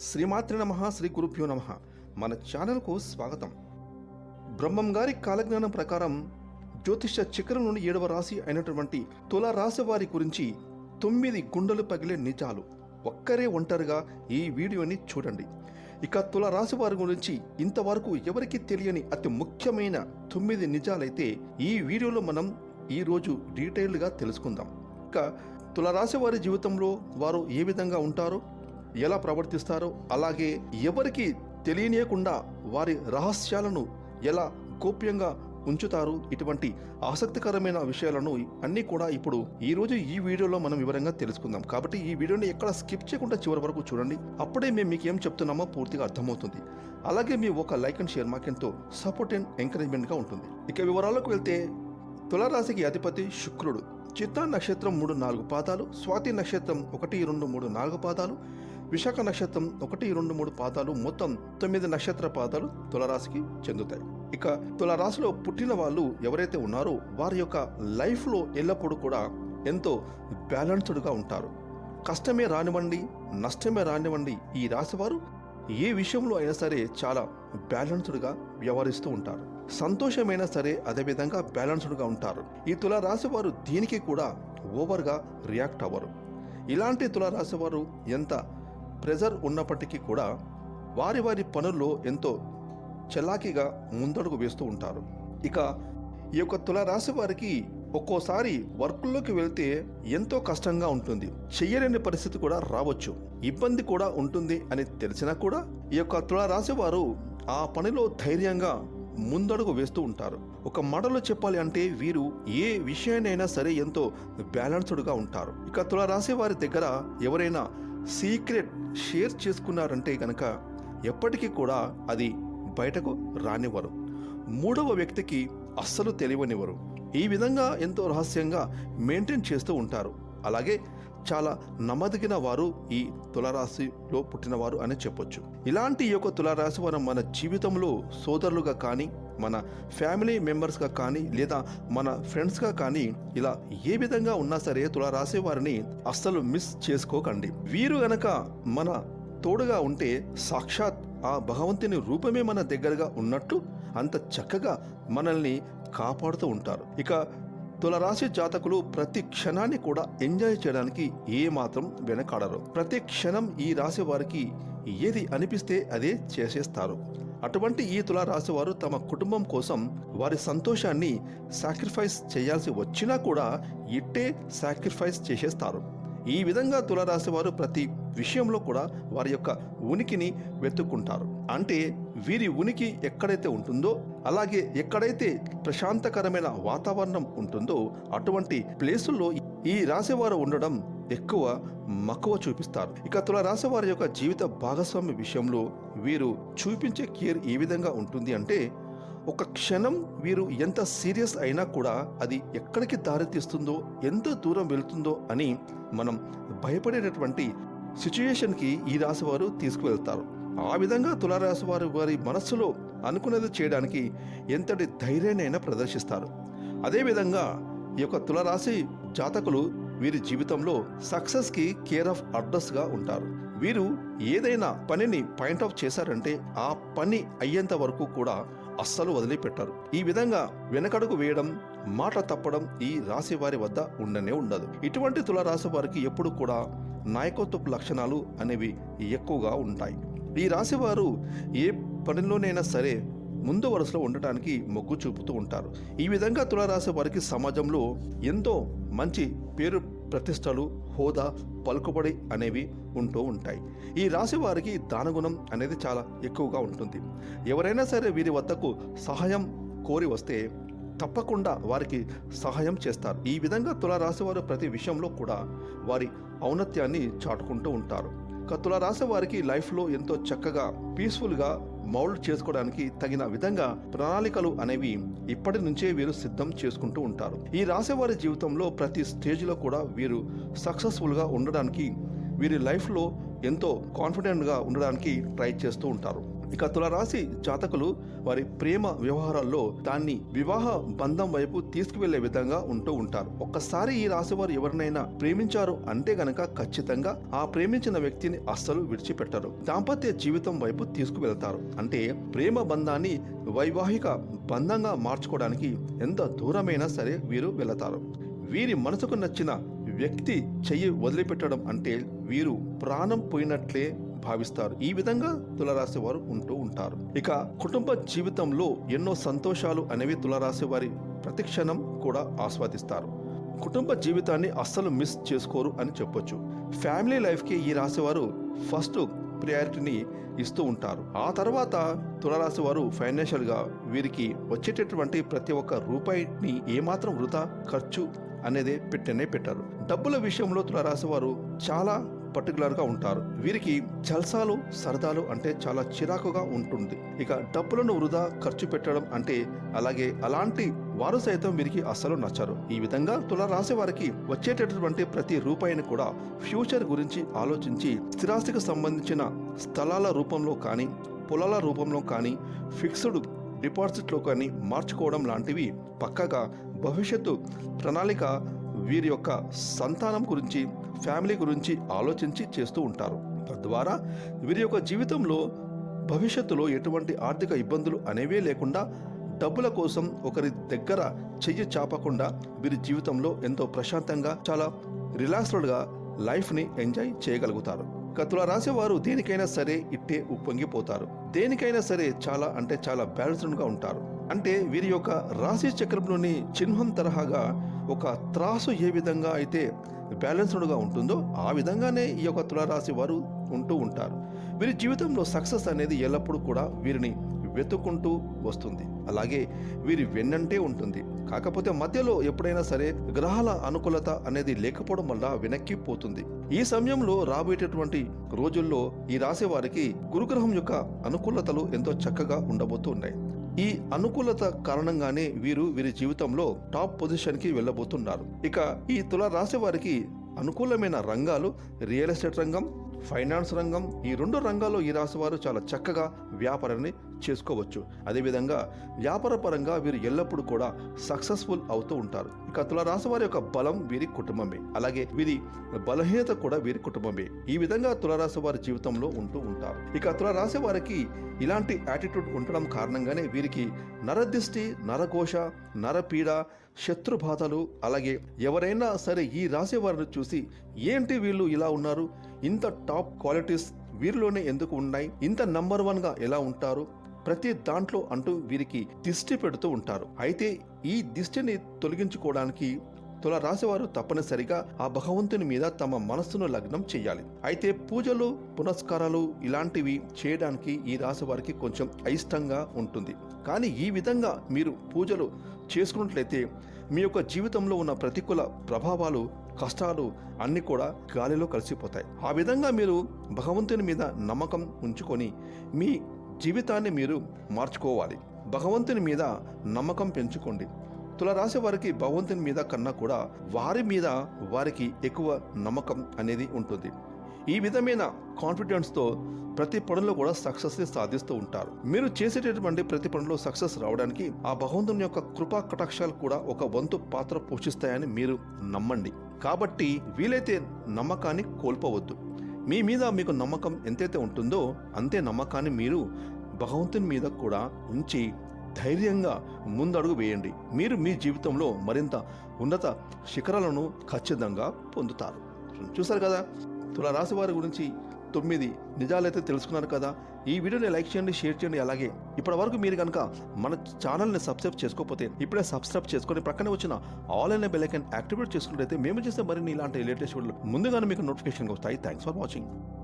శ్రీమాత్రి నమ శ్రీ గురుభ్యో నమ. మన ఛానల్కు స్వాగతం. బ్రహ్మం గారి కాలజ్ఞానం ప్రకారం జ్యోతిష చక్రం నుండి ఏడవ రాశి అయినటువంటి తుల రాశి వారి గురించి తొమ్మిది గుండెలు పగిలే నిజాలు ఒక్కరే ఒంటరిగా ఈ వీడియోని చూడండి. ఇక తుల రాశి వారి గురించి ఇంతవరకు ఎవరికి తెలియని అతి ముఖ్యమైన తొమ్మిది నిజాలైతే ఈ వీడియోలో మనం ఈరోజు డీటెయిల్డ్గా తెలుసుకుందాం. ఇక తులరాశి వారి జీవితంలో వారు ఏ విధంగా ఉంటారో ఎలా ప్రవర్తిస్తారో అలాగే ఎవరికి తెలియనియకుండా వారి రహస్యాలను ఎలా గోప్యంగా ఉంచుతారు ఇటువంటి ఆసక్తికరమైన విషయాలను అన్నీ కూడా ఇప్పుడు ఈ రోజు ఈ వీడియోలో మనం వివరంగా తెలుసుకుందాం. కాబట్టి ఈ వీడియోని ఎక్కడ స్కిప్ చేయకుండా చివరి వరకు చూడండి. అప్పుడే మేము మీకు ఏం చెప్తున్నామో పూర్తిగా అర్థమవుతుంది. అలాగే మీ ఒక లైక్ అండ్ షేర్ మాకెంతో సపోర్ట్ అండ్ ఎంకరేజ్మెంట్గా ఉంటుంది. ఇక వివరాలకు వెళ్తే తులారాశికి అధిపతి శుక్రుడు. చిత్తా నక్షత్రం మూడు నాలుగు పాదాలు స్వాతి నక్షత్రం ఒకటి రెండు మూడు నాలుగు పాదాలు విశాఖ నక్షత్రం ఒకటి రెండు మూడు పాదాలు మొత్తం తొమ్మిది నక్షత్ర పాదాలు తులరాశికి చెందుతాయి. ఇక తులరాశిలో పుట్టిన వాళ్ళు ఎవరైతే ఉన్నారో వారి యొక్క లైఫ్లో ఎల్లప్పుడూ కూడా ఎంతో బ్యాలెన్స్డ్గా ఉంటారు. కష్టమే రానివ్వండి నష్టమే రానివ్వండి ఈ రాశివారు ఏ విషయంలో అయినా సరే చాలా బ్యాలెన్స్డ్గా వ్యవహరిస్తూ ఉంటారు. సంతోషమైనా సరే అదేవిధంగా బ్యాలెన్స్డ్గా ఉంటారు. ఈ తులరాశి వారు దీనికి కూడా ఓవర్గా రియాక్ట్ అవ్వరు. ఇలాంటి తులరాశి వారు ఎంత ప్రెజర్ ఉన్నప్పటికీ కూడా వారి వారి పనుల్లో ఎంతో చలాకీగా ముందడుగు వేస్తూ ఉంటారు. ఇక ఈ యొక్క తుల రాశి వారికి ఒక్కోసారి వర్క్లోకి వెళ్తే ఎంతో కష్టంగా ఉంటుంది. చెయ్యలేని పరిస్థితి కూడా రావచ్చు. ఇబ్బంది కూడా ఉంటుంది అని తెలిసినా కూడా ఈ యొక్క తులరాశి వారు ఆ పనిలో ధైర్యంగా ముందడుగు వేస్తూ ఉంటారు. ఒక మడలో చెప్పాలి అంటే వీరు ఏ విషయాన్నైనా సరే ఎంతో బ్యాలెన్స్డ్గా ఉంటారు. ఇక తుల రాశి వారి దగ్గర ఎవరైనా సీక్రెట్ షేర్ చేసుకున్నారంటే కనుక ఎప్పటికీ కూడా అది బయటకు రానివ్వరు. మూడవ వ్యక్తికి అస్సలు తెలియనివ్వరు. ఈ విధంగా ఎంతో రహస్యంగా మెయింటైన్ చేస్తూ ఉంటారు. అలాగే చాలా నమ్మదగిన వారు ఈ తులరాశిలో పుట్టినవారు అని చెప్పొచ్చు. ఇలాంటి ఈ యొక్క తులరాశి వారు మన జీవితంలో సోదరులుగా కానీ మన ఫ్యామిలీ మెంబర్స్గా కానీ లేదా మన ఫ్రెండ్స్గా కానీ ఇలా ఏ విధంగా ఉన్నా సరే తులరాశి వారిని అస్సలు మిస్ చేసుకోకండి. వీరు గనక మన తోడుగా ఉంటే సాక్షాత్ ఆ భగవంతుని రూపమే మన దగ్గరగా ఉన్నట్టు అంత చక్కగా మనల్ని కాపాడుతూ ఉంటారు. ఇక తులరాశి జాతకులు ప్రతి క్షణాన్ని కూడా ఎంజాయ్ చేయడానికి ఏమాత్రం వెనకాడరు. ప్రతి క్షణం ఈ రాశి వారికి ఏది అనిపిస్తే అదే చేసేస్తారు. అటువంటి ఈ తులరాశి వారు తమ కుటుంబం కోసం వారి సంతోషాన్ని సాక్రిఫైస్ చేయాల్సి వచ్చినా కూడా ఇట్టే సాక్రిఫైస్ చేసేస్తారు. ఈ విధంగా తులరాశి వారు ప్రతి విషయంలో కూడా వారి యొక్క ఉనికిని వెతుక్కుంటారు. అంటే వీరి ఉనికి ఎక్కడైతే ఉంటుందో అలాగే ఎక్కడైతే ప్రశాంతకరమైన వాతావరణం ఉంటుందో అటువంటి ప్లేసుల్లో ఈ రాశివారు ఉండడం ఎక్కువ మక్కువ చూపిస్తారు. ఇక తుల రాసేవారి యొక్క జీవిత భాగస్వామి విషయంలో వీరు చూపించే కేర్ ఏ విధంగా ఉంటుంది అంటే ఒక క్షణం వీరు ఎంత సీరియస్ అయినా కూడా అది ఎక్కడికి దారితీస్తుందో ఎంత దూరం వెళ్తుందో అని మనం భయపడేటటువంటి సిచ్యుయేషన్కి ఈ రాశి వారు తీసుకువెళ్తారు. ఆ విధంగా తులారాశి వారు వారి మనస్సులో అనుకున్నది చేయడానికి ఎంతటి ధైర్యాన్నైనా ప్రదర్శిస్తారు. అదేవిధంగా ఈ యొక్క తులరాశి జాతకులు వీరి జీవితంలో సక్సెస్కి కేర్ ఆఫ్ అడ్రస్గా ఉంటారు. వీరు ఏదైనా పనిని పాయింట్ ఆఫ్ చేశారంటే ఆ పని అయ్యేంత వరకు కూడా అస్సలు వదిలిపెట్టారు. ఈ విధంగా వెనకడుగు వేయడం మాట తప్పడం ఈ రాశి వారి వద్ద ఉండనే ఉండదు. ఇటువంటి తుల రాశి వారికి ఎప్పుడు కూడా నాయకత్వపు లక్షణాలు అనేవి ఎక్కువగా ఉంటాయి. ఈ రాశివారు ఏ పనిలోనైనా సరే ముందు వరుసలో ఉండటానికి మొగ్గు చూపుతూ ఉంటారు. ఈ విధంగా తులారాశి వారికి సమాజంలో ఎంతో మంచి పేరు ప్రతిష్టలు హోదా పలుకుబడి అనేవి ఉంటూ ఉంటాయి. ఈ రాశి వారికి దానగుణం అనేది చాలా ఎక్కువగా ఉంటుంది. ఎవరైనా సరే వీరి వద్దకు సహాయం కోరి వస్తే తప్పకుండా వారికి సహాయం చేస్తారు. ఈ విధంగా తులారాశి వారు ప్రతి విషయంలో కూడా వారి ఔన్నత్యాన్ని చాటుకుంటూ ఉంటారు. ఇక తులారాశి వారికి లైఫ్లో ఎంతో చక్కగా పీస్ఫుల్గా మౌల్డ్ చేసుకోవడానికి తగిన విధంగా ప్రణాళికలు అనేవి ఇప్పటి నుంచే వీరు సిద్ధం చేసుకుంటూ ఉంటారు. ఈ రాసేవారి జీవితంలో ప్రతి స్టేజ్లో కూడా వీరు సక్సెస్ఫుల్గా ఉండడానికి వీరి లైఫ్లో ఎంతో కాన్ఫిడెంట్గా ఉండడానికి ట్రై చేస్తూ ఉంటారు. ఇక తులరాశి జాతకులు వారి ప్రేమ వ్యవహారాల్లో దాన్ని వివాహ బంధం వైపు తీసుకువెళ్ళే విధంగా ఉంటూ ఉంటారు. ఒక్కసారి ఈ రాశి వారు ఎవరినైనా ప్రేమించారు అంటే గనక ఖచ్చితంగా ఆ ప్రేమించిన వ్యక్తిని అస్సలు విడిచిపెట్టరు. దాంపత్య జీవితం వైపు తీసుకువెళ్తారు. అంటే ప్రేమ బంధాన్ని వైవాహిక బంధంగా మార్చుకోవడానికి ఎంత దూరమైనా సరే వీరు వెళతారు. వీరి మనసుకు నచ్చిన వ్యక్తి చెయ్యి వదిలిపెట్టడం అంటే వీరు ప్రాణం పోయినట్లే భావిస్తారు. ఈ విధంగా తులరాశి వారు ఉంటూ ఉంటారు. ఇక కుటుంబ జీవితంలో ఎన్నో సంతోషాలు అనేవి తులరాశి వారి ప్రతిక్షణం కూడా ఆస్వాదిస్తారు. కుటుంబ జీవితాన్ని అస్సలు మిస్ చేసుకోరు అని చెప్పొచ్చు. ఫ్యామిలీ లైఫ్కి ఈ రాశి వారు ఫస్ట్ ప్రయారిటీని ఇస్తూ ఉంటారు. ఆ తర్వాత తులరాశి వారు ఫైనాన్షియల్గా వీరికి వచ్చేటటువంటి ప్రతి ఒక్క రూపాయిని ఏమాత్రం వృధా ఖర్చు అనేది పెట్టనే పెట్టారు. డబ్బుల విషయంలో తులరాశి వారు చాలా పర్టికులర్గా ఉంటారు. వీరికి జల్సాలు సరదాలు అంటే చాలా చిరాకుగా ఉంటుంది. ఇక డబ్బులను వృధా ఖర్చు పెట్టడం అంటే అలాగే అలాంటి వారు సైతం వీరికి అస్సలు నచ్చరు. ఈ విధంగా తుల రాశి వారికి వచ్చేటటువంటి ప్రతి రూపాయిని కూడా ఫ్యూచర్ గురించి ఆలోచించి స్థిరాస్తికి సంబంధించిన స్థలాల రూపంలో కానీ పొలాల రూపంలో కానీ ఫిక్స్డ్ డిపాజిట్లో కానీ మార్చుకోవడం లాంటివి పక్కగా భవిష్యత్తు ప్రణాళిక వీరి యొక్క సంతానం గురించి ఫ్యామిలీ గురించి ఆలోచించి చేస్తూ ఉంటారు. తద్వారా వీరి యొక్క జీవితంలో భవిష్యత్తులో ఎటువంటి ఆర్థిక ఇబ్బందులు అనేవే లేకుండా డబ్బుల కోసం ఒకరి దగ్గర చెయ్యి చాపకుండా వీరి జీవితంలో ఎంతో ప్రశాంతంగా చాలా రిలాక్స్డ్గా లైఫ్ని ఎంజాయ్ చేయగలుగుతారు. కతుల రాసేవారు దేనికైనా సరే ఇట్టే ఉప్పొంగిపోతారు. దేనికైనా సరే చాలా అంటే చాలా బ్యాలెన్స్డ్గా ఉంటారు. అంటే వీరి యొక్క రాశి చక్రంలోని చిహ్నం తరహాగా ఒక త్రాసు ఏ విధంగా అయితే బ్యాలెన్స్డ్గా ఉంటుందో ఆ విధంగానే ఈ యొక్క తులారాశి వారు ఉంటూ ఉంటారు. వీరి జీవితంలో సక్సెస్ అనేది ఎల్లప్పుడూ కూడా వీరిని వెతుక్కుంటూ వస్తుంది. అలాగే వీరి వెన్నంటే ఉంటుంది. కాకపోతే మధ్యలో ఎప్పుడైనా సరే గ్రహాల అనుకూలత అనేది లేకపోవడం వల్ల వెనక్కి పోతుంది. ఈ సమయంలో రాబోయేటటువంటి రోజుల్లో ఈ రాశి వారికి గురుగ్రహం యొక్క అనుకూలతలు ఎంతో చక్కగా ఉండబోతున్నాయి ఈ అనుకూలత కారణంగానే వీరు వీరి జీవితంలో టాప్ పొజిషన్కి వెళ్ళబోతున్నారు. ఇక ఈ తుల రాశి వారికి అనుకూలమైన రంగాలు రియల్ ఎస్టేట్ రంగం ఫైనాన్స్ రంగం ఈ రెండు రంగాల్లో ఈ రాశి వారు చాలా చక్కగా వ్యాపారాన్ని చేసుకోవచ్చు. అదేవిధంగా వ్యాపారపరంగా వీరు ఎల్లప్పుడూ కూడా సక్సెస్ఫుల్ అవుతూ ఉంటారు. ఇక తులరాశి వారి యొక్క బలం వీరి కుటుంబమే. అలాగే వీరి బలహీనత కూడా వీరి కుటుంబమే. ఈ విధంగా తులరాశి వారి జీవితంలో ఉంటూ ఉంటారు. ఇక తులరాశి వారికి ఇలాంటి యాటిట్యూడ్ ఉండడం కారణంగానే వీరికి నరదిష్టి నరఘోష నరపీడ శత్రుబాధలు అలాగే ఎవరైనా సరే ఈ రాశి వారిని చూసి ఏంటి వీళ్ళు ఇలా ఉన్నారు? ఇంత టాప్ క్వాలిటీస్ వీరిలోనే ఎందుకు ఉన్నాయి? ఇంత నంబర్ వన్గా ఎలా ఉంటారు? ప్రతి దాంట్లో అంటూ వీరికి దిష్టి పెడుతూ ఉంటారు. అయితే ఈ దిష్టిని తొలగించుకోవడానికి తుల రాశివారు తప్పనిసరిగా ఆ భగవంతుని మీద తమ మనస్సును లగ్నం చేయాలి. అయితే పూజలు పునస్కారాలు ఇలాంటివి చేయడానికి ఈ రాశి వారికి కొంచెం అయిష్టంగా ఉంటుంది. కానీ ఈ విధంగా మీరు పూజలు చేసుకున్నట్లయితే మీ యొక్క జీవితంలో ఉన్న ప్రతికూల ప్రభావాలు కష్టాలు అన్నీ కూడా గాలిలో కలిసిపోతాయి. ఆ విధంగా మీరు భగవంతుని మీద నమ్మకం ఉంచుకొని మీ జీవితాన్ని మీరు మార్చుకోవాలి. భగవంతుని మీద నమ్మకం పెంచుకోండి. తులరాశి వారికి భగవంతుని మీద కన్నా కూడా వారి మీద వారికి ఎక్కువ నమ్మకం అనేది ఉంటుంది. ఈ విధమైన కాన్ఫిడెన్స్తో ప్రతి పనుల్లో కూడా సక్సెస్ని సాధిస్తూ ఉంటారు. మీరు చేసేటటువంటి ప్రతి పనిలో సక్సెస్ రావడానికి ఆ భగవంతుని యొక్క కృపా కటాక్షాలు కూడా ఒక వంతు పాత్ర పోషిస్తాయని మీరు నమ్మండి. కాబట్టి వీలైతే నమ్మకాన్ని కోల్పోవద్దు. మీ మీద మీకు నమ్మకం ఎంతైతే ఉంటుందో అంతే నమ్మకాన్ని మీరు భగవంతుని మీద కూడా ఉంచి ధైర్యంగా ముందడుగు వేయండి. మీరు మీ జీవితంలో మరింత ఉన్నత శిఖరాలను ఖచ్చితంగా పొందుతారు. చూసారు కదా? తులరాశి వారి గురించి తొమ్మిది నిజాలైతే తెలుసుకున్నారు కదా? ఈ వీడియోని లైక్ చేయండి షేర్ చేయండి. అలాగే ఇప్పటి వరకు మీరు కనుక మన ఛానల్ని సబ్స్క్రైబ్ చేసుకోకపోతే ఇప్పుడే సబ్స్క్రైబ్ చేసుకొని ప్రక్కనే వచ్చిన ఆన్లైన్ అయిన బెల్ ఐకాన్ యాక్టివేట్ చేసుకుంటే మేము చేసే మరిన్ని ఇలాంటి లేటెస్ట్ వీడియోలు ముందుగానే మీకు నోటిఫికేషన్ వస్తాయి. Thanks for watching.